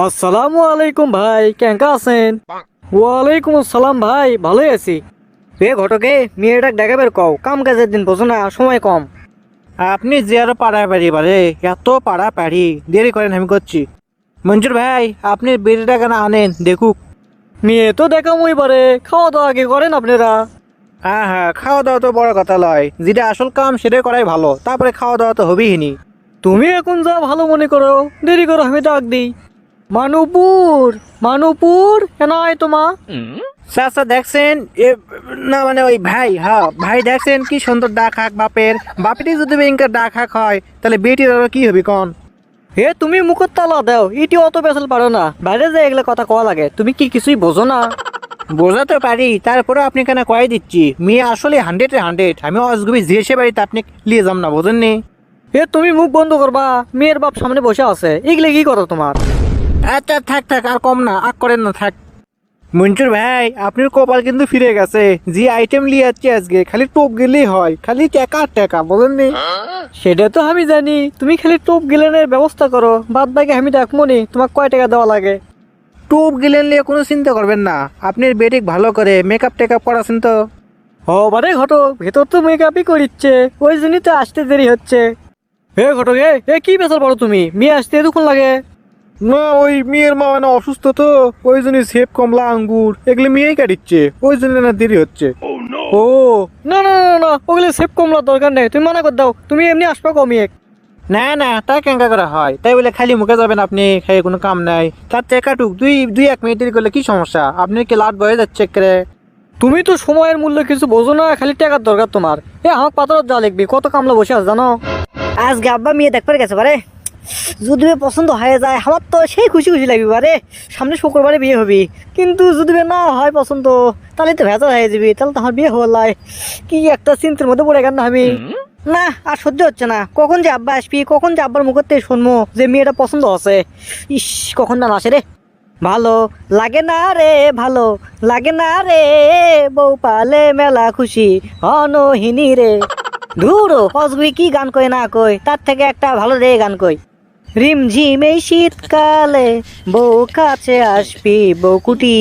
আসসালামু আলাইকুম ভাই, কেঙ্কা আছেন? ওয়ালাইকুম আসসালাম ভাই, ভালোই আছি। এ ঘটকে, মেয়েটাক দেখাবের কও, কাম কাজের দিন বোঝো না, সময় কম। আপনি যে আরও পাড়া পাড়ি বারে এত পাড়া পাড়ি, দেরি করেন আমি করছি। মঞ্জুর ভাই, আপনি বেরিটা কেন আনেন, দেখুক। মেয়ে তো দেখামই পারে খাওয়া দাওয়া আগে করেন আপনারা। হ্যাঁ হ্যাঁ খাওয়া দাওয়া তো বড় কথা লয়। যেটা আসল কাম, সেটাই করাই ভালো। তারপরে খাওয়া দাওয়া তো হবেই নি। তুমি এখন যা ভালো মনে করো, দেরি করো, আমি ডাক দিই। মানুপুর মানুপুর কেন আয় তোমা চাচা দেখছেন এ না মানে ওই ভাই হ্যাঁ ভাই দেখছেন কি সুন্দর ডাক হাক বাপের। বাপেরই যদি ইনকার ডাক হাক হয় তাহলে বেটির আরও কি হবে কন? হে তুমি মুখত তালা দাও ইটি অত বেসাল পারো না। বাইরে যে এগুলা কথা কওয়া লাগে তুমি কি কিছুই বোঝো না? বোঝাতে পারি তারপরে আপনি কেন কয়ে দিচ্ছি? মেয়ে আসলে হান্ড্রেড হান্ড্রেড আমি অজগুবি জিয়েছে বাড়িতে আপনি লিয়ে যাম না বোঝেননি? হে তুমি মুখ বন্ধ করবা মেয়ের বাপ সামনে বসে আছে এগুলো কি করো তোমার? আচ্ছা থাক থাক, আর কম না আগ করেন না, থাক। মঞ্জুর ভাই, আপনার কপাল কিন্তু ফিরে গেছে। যে আইটেম নিয়ে যাচ্ছে আজকে, খালি টোপ গেলেই হয়, খালি টাকা আর টাকা বলেননি সেটা তো আমি জানি, তুমি খালি টোপ গিলেনের ব্যবস্থা করো। বাদ বাকি আমি দেখব নি তোমার কয় টাকা দেওয়া লাগে? টোপ গেলেন নিয়ে কোনো চিন্তা করবেন না আপনি বেটিক ভালো করে মেকআপ টেকআপ করাছেন তো। ও বারে ঘটক, ভেতর তো মেকআপই করিচ্ছে, ওই জন্যই তো আসতে দেরি হচ্ছে। হে ঘটক, এ কি বেসাল পারো তুমি? মেয়ে আসতে এতক্ষণ লাগে? না ওই মেয়ের মা মানে অসুস্থ তো ওই জন্য সেব কমলা আঙ্গুর এগুলো মেয়েই কাটিচ্ছে ওই জন্য না দেরি হচ্ছে। ও না না না না ওগুলো সেভ কমলার দরকার নেই তুমি মানা করে দাও তুমি এমনি আসবা কমিয়ে না না তা কেঙ্কা করা হয় তাই বলে খালি মুখে যাবেন আপনি খাই কোনো কাম নাই। তার থেকে কাটুক দুই দুই এক মিনিট দেরি করলে কি সমস্যা? আপনি কি লাট বয়ে যাচ্ছে করে তুমি তো সময়ের মূল্য কিছু বোঝো না খালি টাকার দরকার তোমার। এ আমার পাথরত যা লিখবি কত কামলা বসে আছে জানো? আজকে আব্বা মেয়ে দেখবার গেছে পারে। যদি পছন্দ হয়ে যায় আমার তো সেই খুশি খুশি লাগবে পারে সামনে শুক্রবারে বিয়ে হবি। কিন্তু যদি না হয় পছন্দ তাহলে তো ভেজাল হয়ে যাবি তাহলে তো আমার বিয়ে হলাই কি একটা চিন্তার মধ্যে পড়ে গেল না আমি না আর সহ্য হচ্ছে না। কখন যে আব্বা আসবি কখন যে আব্বার মুখের থেকে শুনব যে মেয়েটা পছন্দ আছে। ইস কখন না আসে রে। ভালো লাগে না রে ভালো লাগে না রে। বউ পালে মেলা খুশি অনহিনী রে। ধুরো অসবি কি গান কই না কই তার থেকে একটা ভালো রে গান কই রিমঝিম শীতকালে, বউ কাছে আসবি বকুটি।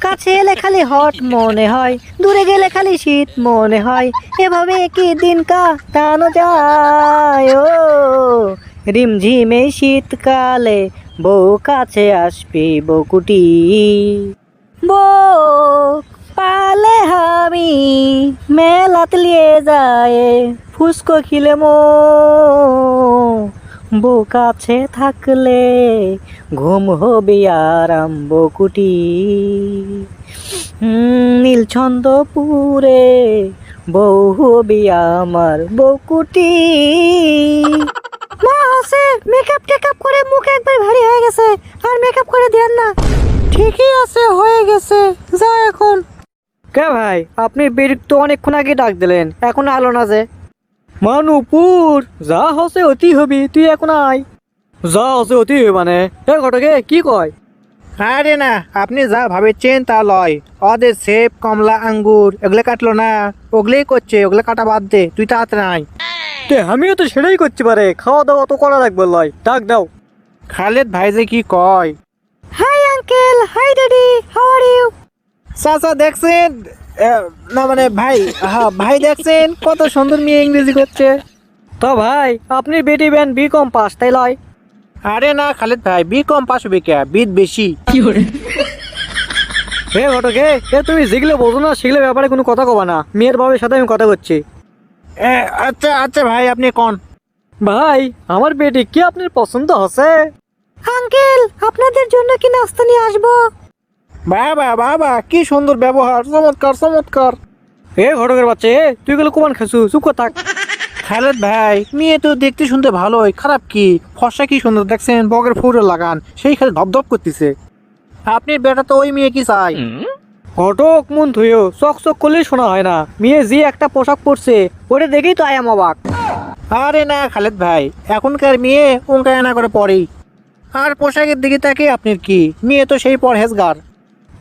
কাছে এলে খালি হট মনে হয়, দূরে গেলে খালি শীত মনে হয়। এভাবে কি দিন কাটানো যায়? ও, রিমঝিম শীতকালে, বউ কাছে আসবি বকুটি। বউ পালে আমি মেলাত লিয়ে যায় ফুসকো খিলে মো বউ কাছে থাকলে ঘুম হবে আরাম বকুটি নীলছন্দপুরে বউ হবি আমার বকুটি। মা আছে মেকআপ টেকআপ করে মুখ একবার ভারী হয়ে গেছে, আর মেকআপ করে দেন না। ঠিকই আছে, হয়ে গেছে, যা এখন। কে ভাই, আপনি বেরিক তো অনেকক্ষণ আগে ডাক দিলেন, এখন আলো না যে। মানুপুর যা হসে অতি হবি তুই এখন আয় যা হসে অতি হবি মানে এ ঘটকে কি কয়? আরে না আপনি যা ভাবেছেন তা লয়। ওদের সেব কমলা আঙ্গুর এগুলো কাটলো না। ওগুলোই করছে ওগুলো কাটা বাদ দে তুই তাড়াতাড়ি আয় তে আমিও তো সেটাই করতে পারে খাওয়া দাওয়া তো করা লাগবে লয় ডাক দাও। খালেদ ভাই যে কি কয়? Hi uncle hi daddy how are you? চাচা দেখছেন? না মানে ভাই হ্যাঁ ভাই দেখছেন কত সুন্দর মেয়ে ইংরেজি করছে। তো ভাই আপনি বেটি ব্যান বি কম পাস তাই লয়। আরে না খালেদ ভাই বি কম পাস হবে কে? বিদ বেশি। হে ঘটকে এ তুমি যেগুলো বোঝো না সেগুলো ব্যাপারে কোনো কথা কবা না। মেয়ের বাবার সাথে আমি কথা করছি এ, আচ্ছা আচ্ছা ভাই আপনি কোন? ভাই আমার বেটি কি আপনার পছন্দ হচ্ছে? আঙ্কেল আপনাদের জন্য কি নাস্তা নিয়ে আসব? বাবা বাবা কি সুন্দর ব্যবহার চমৎকার চমৎকার। এ ঘটকের বাচ্চা এ, তুই গুলো কুমান খাসু চুপ কর থাক। খালেদ ভাই মেয়ে তো দেখতে শুনতে ভালোই খারাপ কি? ফর্সা কি সুন্দর দেখছেন? বগের ফুটে লাগান সেই খালি ধপধপ করতেছে। আপনি বেটা তো ওই মেয়ে কি চাই? ঘটক মন থুইও চক চক করলেই শোনা হয় না। মেয়ে যে একটা পোশাক পরছে ওটা দেখেই তো আয়াম অবাক আরে না খালেদ ভাই এখনকার মেয়ে উঙ্কায়না করে পরেই। আর পোশাকের দিকে তাকে আপনার কি? মেয়ে তো সেই পরহেজগার।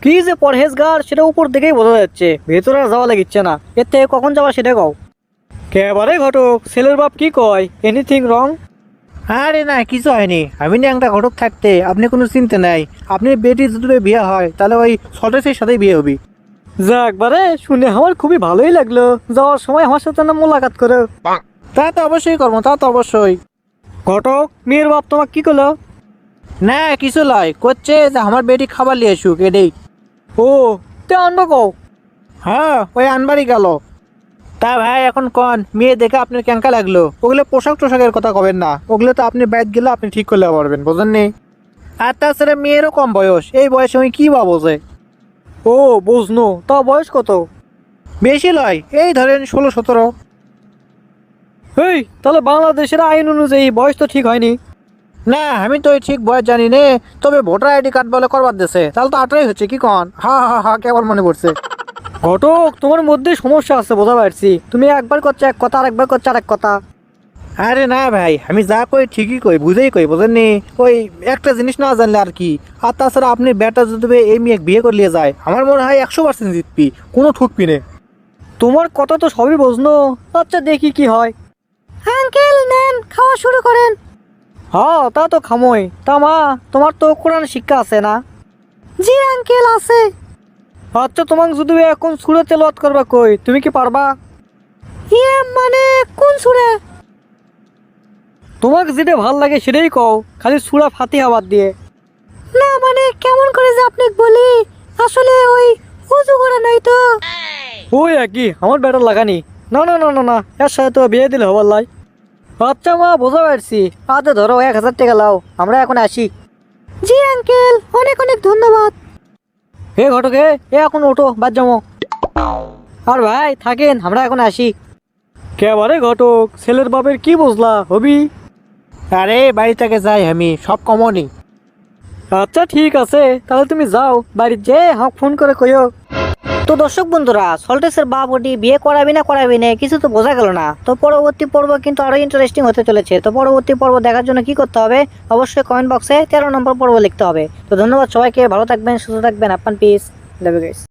কি যে পরহেজগার সেটা উপর দিকেই বোঝা যাচ্ছে। ভেতরে আর যাওয়া লাগিচ্ছে না। এর থেকে কখন যাওয়া সেটা কও। কেবারে ঘটক? ছেলের বাপ কি কয়? এনিথিং রং আরে না কিছু হয়নি। আমি না একটা ঘটক থাকতে আপনি কোনো চিন্তা নাই। আপনি বেটি যদি বিয়ে হয় তাহলে ওই সদস্যের সাথেই বিয়ে হবি। যাক বারে শুনে আমার খুবই ভালোই লাগল। যাওয়ার সময় আমার সাথে না মোলাকাত করো। তা তো অবশ্যই করব তা তো অবশ্যই। ঘটক মেয়ের বাপ তোমাক কি করল? না কিছু লয়। করছে যে আমার বেটি খাবার নিয়ে আসুক এটাই। ও তে আনব কও হ্যাঁ ওই আনবারই গেল। তা ভাই এখন কন মেয়ে দেখে আপনার ক্যাঙ্কা লাগল। ওগুলো পোশাক টোশাকের কথা কবেন না। ওগুলো তো আপনি বাইক গেলে আপনি ঠিক করলে পারবেন বোঝেন নি আর তাছাড়া মেয়েরও কম বয়স। এই বয়সে আমি কী বা বোঝে ও বুঝনো তা বয়স কত? বেশি লয় এই ধরেন ষোলো সতেরো। এই তাহলে বাংলাদেশের আইন অনুযায়ী বয়স তো ঠিক হয়নি। না, আমি তো ঠিক বয়স জানি নে। তবে ভোটার আইডি কার্ড বলে করবার দেশে তাহলে তো আঠারোই হচ্ছে, কি কন? হা হা হা, কেবল মনে পড়ছে। ঘটক, তোমার মধ্যে সমস্যা আছে, বোঝা পারছি। তুমি একবার করছ এক কথা আর একবার করছ আর এক কথা। আরে না ভাই, আমি যা কই ঠিকই কই, বুঝেই কই, বুঝেননি? ওই একটা জিনিস না জানলে আর কি? আর তাছাড়া আপনি ব্যাটা যদি এই মেয়ে বিয়ে করলে যায়, আমার মনে হয় একশো পার্সেন্ট জিতবি, কোনো ঠুকবি নে। তোমার কথা তো সবই বুঝনো আচ্ছা দেখি কি হয়। আঙ্কেল, নেন, খাওয়া শুরু করেন। হ্যাঁ তা তো খামোই। তা মা তোমার তো কোরআন শিক্ষা আছে না? জি আঙ্কেল আছে। আচ্ছা তোমাকে যদি এখন সুরে তেলাওয়াত করবা কই তুমি কি পারবা? ইয়ে মানে কোন সুরে? তোমাকে যেটা ভালো লাগে সেটাই কও খালি সুরা ফাতিহা বাদ দিয়ে। না মানে কেমন করে যে আপনি বলি? আসলে ওই উজু করা নাই তো। ওই একই আমার ব্যাটার লাগানি। না না না না না এর সাথে তো বিয়ে দিলে হবার লাই আচ্ছা মা বোঝা পারছি। আচ্ছা ধরো এক হাজার টাকা লাও আমরা এখন আসি। জি আঙ্কেল অনেক অনেক ধন্যবাদ। হে ঘটকে এ এখন ওঠো বাদ যাব আর ভাই থাকেন আমরা এখন আসি। কেবারে ঘটক? ছেলের বাপের কি বুঝলা হবি? আরে বাড়ি থেকে যাই আমি সব কমনই আচ্ছা ঠিক আছে তাহলে তুমি যাও বাড়ির যে হাঁক ফোন করে কইও। তো দর্শক বন্ধুরা, সল্টেসের বাপ ওটি বিয়ে করাবি না করাবি না, কিছু তো বোঝা গেল না। তো পরবর্তী পর্ব কিন্তু আরও ইন্টারেস্টিং হতে চলেছে। তো পরবর্তী পর্ব দেখার জন্য কি করতে হবে? অবশ্যই কমেন্ট বক্সে তেরো নম্বর পর্ব লিখতে হবে। তো ধন্যবাদ সবাইকে, ভালো থাকবেন, সুস্থ থাকবেন আপান পিস দেবে